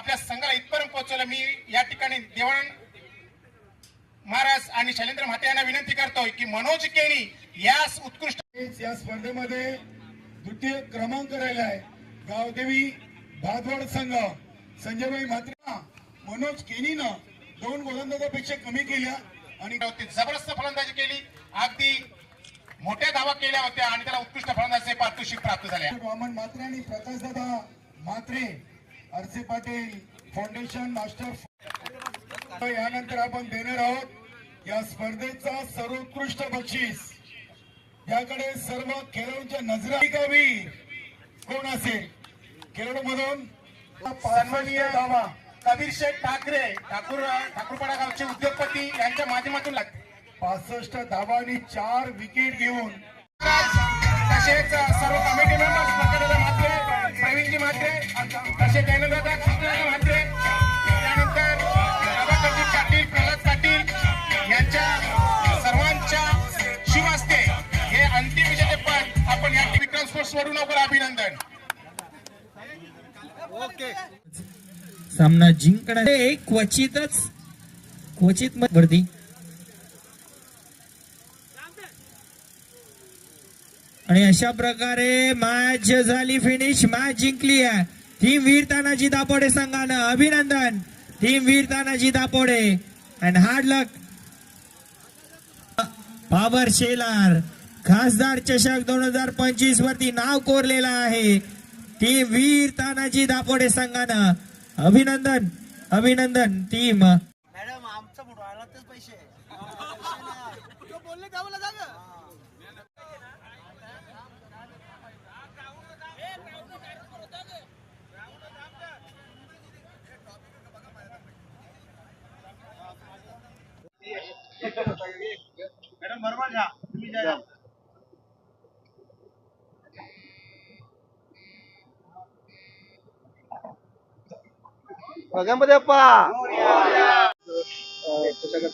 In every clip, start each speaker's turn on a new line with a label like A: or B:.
A: आपल्या संघाला इथपर्यंत पोहोचवलं. मी या ठिकाणी देवाण महाराज आणि शैलेंद्र म्हाते यांना विनंती करतोय की मनोज केणी यास उत्कृष्ट
B: या स्पर्धेमध्ये द्वितीय क्रमांक राहिला आहे. गावदेवी भादवड संघ. संजयभाई म्हात्रे मनोज केनीनं दोन गोलंदाजापेक्षा कमी केल्या आणि
A: जबरदस्त फलंदाजी केली. अगदी मोठ्या धावा केल्या होत्या आणि त्याला उत्कृष्ट फलंदाजी पारितोषिक प्राप्त झाले.
B: वामन म्हात्रे आणि प्रकाशदादा म्हात्रे आरसे पाटील फाउंडेशन मास्टर यानंतर आपण देणार आहोत या स्पर्धेचा सर्वोत्कृष्ट बक्षीस. याकडे सर्व खेळाडूंच्या नजरा कवी कोण असेल? खेळाडू मधून
A: सन्माननीय कबीर शेठ ठाकरे ठाकूर ठाकूरपाडा गावचे उद्योगपती यांच्या माध्यमातून लागते.
B: पासष्ट धावा आणि चार विकेट घेऊन.
A: तसेच सर्व कमिटी मेंबर्स प्रवीणजी म्हात्रे तसेच ज्ञानदादा अभिनंदन.
C: सामना जिंकणार हे क्वचितच क्वचित मत वरती आणि अशा प्रकारे मॅच झाली फिनिश मॅच जिंकली आहे. टीम वीर तानाजी दापोडे संघानं. अभिनंदन. Team Veer Tanaji Dapode. And hard luck Pawar Shelar खासदार चषक दोन हजार पंचवीस वरती नाव कोरलेलं आहे. टीम वीर तानाजी दापोडे संघानं. अभिनंदन अभिनंदन टीम.
D: मॅडम आमचं बुडवायला तेच पैसे बोलले? जागा
A: मॅडम बरोबर घ्या. तुम्ही जा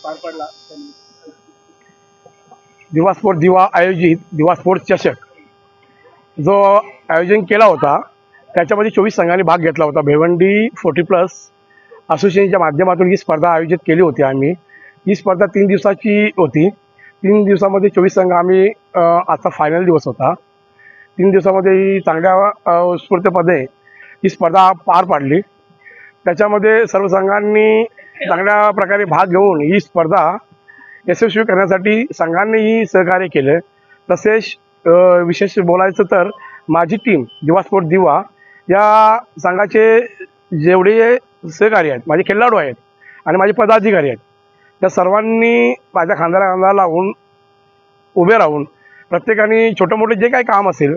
D: पार पडला
E: दिवा स्पोर्ट दिवा आयोजित दिवा स्पोर्ट चषक. जो आयोजन केला होता त्याच्यामध्ये चोवीस संघांनी भाग घेतला होता. भिवंडी फोर्टी प्लस असोसिएशनच्या माध्यमातून ही स्पर्धा आयोजित केली होती आम्ही. ही स्पर्धा तीन दिवसाची होती. तीन दिवसामध्ये चोवीस संघ आम्ही आजचा फायनल दिवस होता. तीन दिवसामध्ये ही चांगल्या स्फूर्तपदे ही स्पर्धा पार पाडली. त्याच्यामध्ये सर्व संघांनी चांगल्या प्रकारे भाग घेऊन ही स्पर्धा यशस्वी करण्यासाठी संघांनीही सहकार्य केलं. तसेच विशेष बोलायचं तर माझी टीम दिवा स्पोर्ट दिवा या संघाचे जेवढे सहकारी आहेत माझे खेळाडू आहेत आणि माझे पदाधिकारी आहेत त्या सर्वांनी माझ्या खांद्याला खांदा लावून उभे राहून प्रत्येकाने छोटं मोठं जे काही काम असेल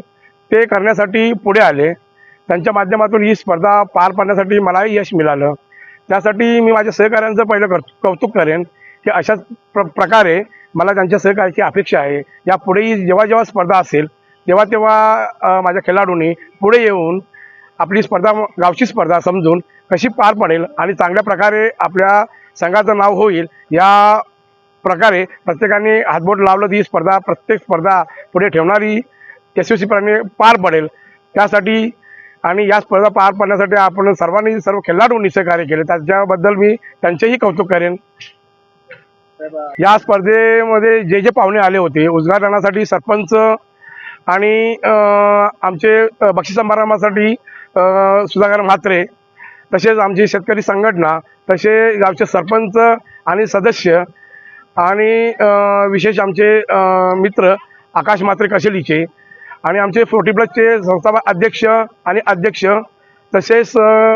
E: ते करण्यासाठी पुढे आले. त्यांच्या माध्यमातून ही स्पर्धा पार पाडण्यासाठी मलाही यश मिळालं. त्यासाठी मी माझ्या सहकाऱ्यांचं पहिलं कर कौतुक करेन की अशाच प्र प्रकारे मला त्यांच्या सहकार्याची अपेक्षा आहे. यापुढेही जेव्हा जेव्हा स्पर्धा असेल तेव्हा तेव्हा माझ्या खेळाडूंनी पुढे येऊन आपली स्पर्धा गावची स्पर्धा समजून कशी पार पडेल आणि चांगल्या प्रकारे आपल्या संघाचं नाव होईल या प्रकारे प्रत्येकाने हातबोट लावलं ती ही स्पर्धा प्रत्येक स्पर्धा पुढे ठेवणारी यशस्वीपणे पार पडेल. त्यासाठी आणि या स्पर्धा पार पाडण्यासाठी आपण सर्वांनी सर्व खेळाडूंनी सहकार्य केले. त्याच्याबद्दल मी त्यांचेही कौतुक करेन. या स्पर्धेमध्ये जे जे पाहुणे आले होते उद्घाटनासाठी सरपंच आणि आमचे बक्षीस समारंभासाठी सुधाकर म्हात्रे तसेच आमची शेतकरी संघटना तसे गावचे सरपंच आणि सदस्य आणि विशेष आमचे मित्र आकाश म्हात्रे कशेलीचे आणि आमचे फोर्टी प्लसचे संस्थापक अध्यक्ष आणि अध्यक्ष तसेच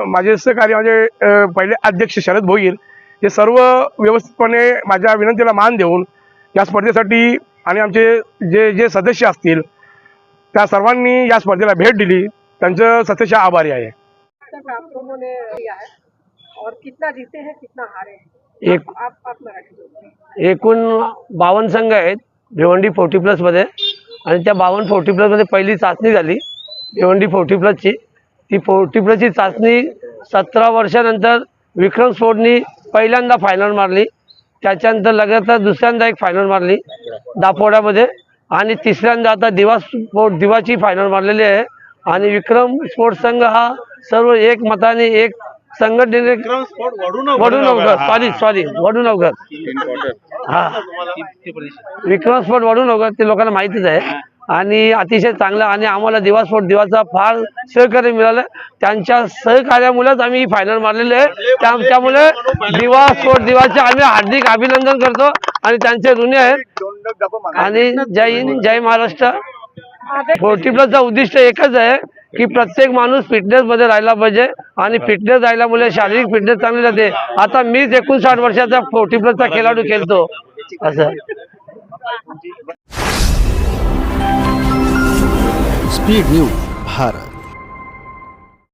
E: माझे सहकारी माझे अं, पहिले अध्यक्ष शरद भोईर हे सर्व व्यवस्थितपणे माझ्या विनंतीला मान देऊन या स्पर्धेसाठी आणि आमचे जे जे सदस्य असतील त्या सर्वांनी या स्पर्धेला भेट दिली. त्यांचं सत्यशः आभारी आहे.
F: तक आप लोगों ने दिया है और कितना जीते हैं कितना हारे हैं?
G: एक एकूण बावन्न संघ आहेत भिवंडी फोर्टी प्लसमध्ये. आणि त्या बावन्न फोर्टी प्लसमध्ये पहिली चाचणी झाली. भिवंडी फोर्टी प्लसची ती फोर्टी प्लसची चाचणी सतरा वर्षानंतर विक्रम स्फोटनी पहिल्यांदा फायनल मारली. त्याच्यानंतर लगातार दुसऱ्यांदा एक फायनल मारली. दापोड्यामध्ये. आणि तिसऱ्यांदा आता दिवा स्पोर्ट दिवाची फायनल मारलेली आहे. आणि विक्रम स्पोर्ट्स संघ हा सर्व एक मताने एक संघटनेने वडूनवकर सॉरी सॉरी वडूनवकर हा विक्रम स्पॉट वडूनवकर ते लोकांना माहितीच आहे. आणि अतिशय चांगलं आणि आम्हाला दिवा स्पोर्ट दिवाचा फार सहकार्य मिळालं. त्यांच्या सहकार्यामुळेच आम्ही ही फायनल मारलेली आहे. त्या- त्यामुळे दिवा स्पोर्ट दिवाचे आम्ही हार्दिक अभिनंदन करतो आणि त्यांचे ऋणी आहेत. आणि जय हिंद जय महाराष्ट्र. फोर्टी प्लसचा उद्दिष्ट एकच आहे. की प्रत्येक माणूस फिटनेस मध्ये राहायला पाहिजे आणि फिटनेस राहिल्यामुळे शारीरिक फिटनेस चांगली राहते आता मीच एकोणसाठ वर्षाचा फोर्टी प्लसचा खेळाडू खेळतो. असं.
H: Speed news Bharat